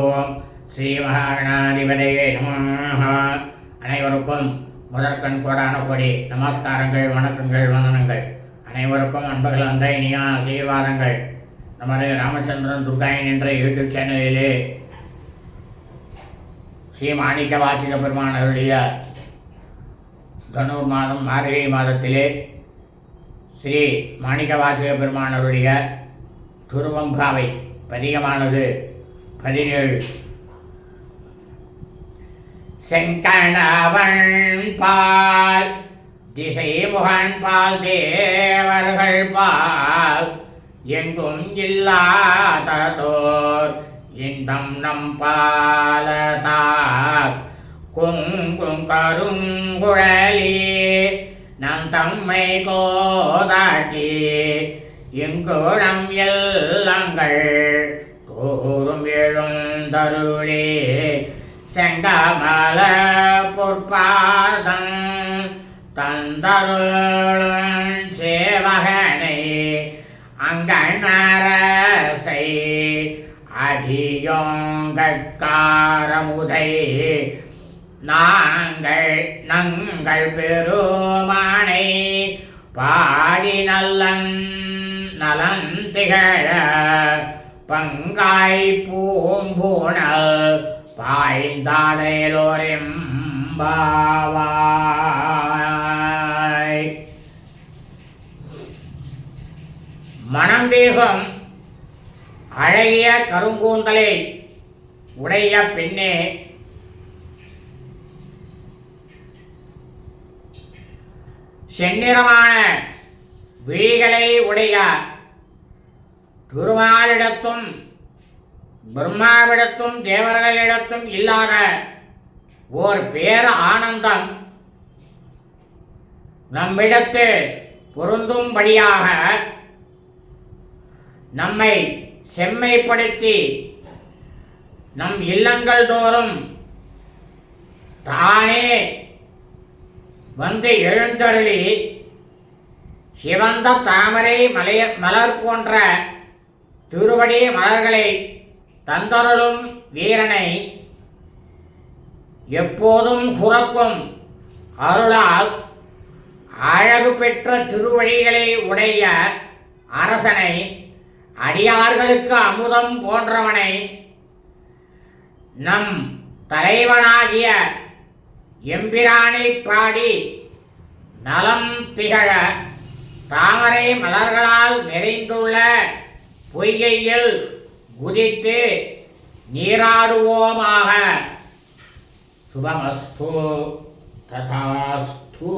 ஓம் ஸ்ரீ மகாகணாதிபதியே நம அனைவருக்கும் முதற்கண் கோடான கோடி நமஸ்காரங்கள் வணக்கங்கள் வந்தனங்கள். அனைவருக்கும் அன்பர்கள் அந்த இனிய ஆசீர்வாதங்கள். நமது ராமச்சந்திரன் துர்காயன் என்ற யூடியூப் சேனலிலே ஸ்ரீ மாணிக்க வாச்சிக பெருமான் அருளிய தனூர் மாதம் மார்கழி மாதத்திலே ஸ்ரீ மாணிக்க வாச்சிக பெருமான் அருளிய துருவம்பாவை பதிகமானது பதினேழு. செங்கணவன் பால் திசை முகன் பால் தேவர்கள் பால் எங்கும் இல்லாததோர் இன்பம் நம் பாலதார். குங்கும் கருங்குழலி நம் தம்மை கோதாட்டி எங்குணம் எல்லங்கள் கூறும் எழும் தருளே செங்கமல பொற்பாதம் தந்தருள் சேவகனை அங்கனரசை அடியோங்கட்காரமுதை. நாங்கள் நங்கள் பெருமானை பாடி நல்லன் நலன் திகழ பங்காய் பூம்பூணல் பாய்ந்தாலேலோரிம் பாவாய். மனம் வீசும் அழகிய கருங்கூந்தலை உடைய பெண்ணே செந்நிறமான விழிகளை உடைய திருமாலிடத்தும் பிரம்மாவிடத்தும் தேவர்களிடத்தும் இல்லாத ஓர் பேர ஆனந்தம் நம்மிடத்து பொருந்தும்படியாக நம்மை செம்மைப்படுத்தி நம் இல்லங்கள் தோறும் தானே வந்து எழுந்தருளி சிவந்த தாமரை மலைய மலர் போன்ற திருவடி மலர்களை தந்தருளும் வீரனை எப்போதும் சுரக்கும் அருளால் அழகு பெற்ற திருவழிகளை உடைய அரசனை அடியார்களுக்கு அமுதம் போன்றவனை நம் தலைவனாகிய எம்பிரானை பாடி நலம் திகழ தாமரை மலர்களால் நிறைந்துள்ள பொய்கையில் குதித்து நீராடுவோமாக. சுபமஸ்து ததாஸ்து.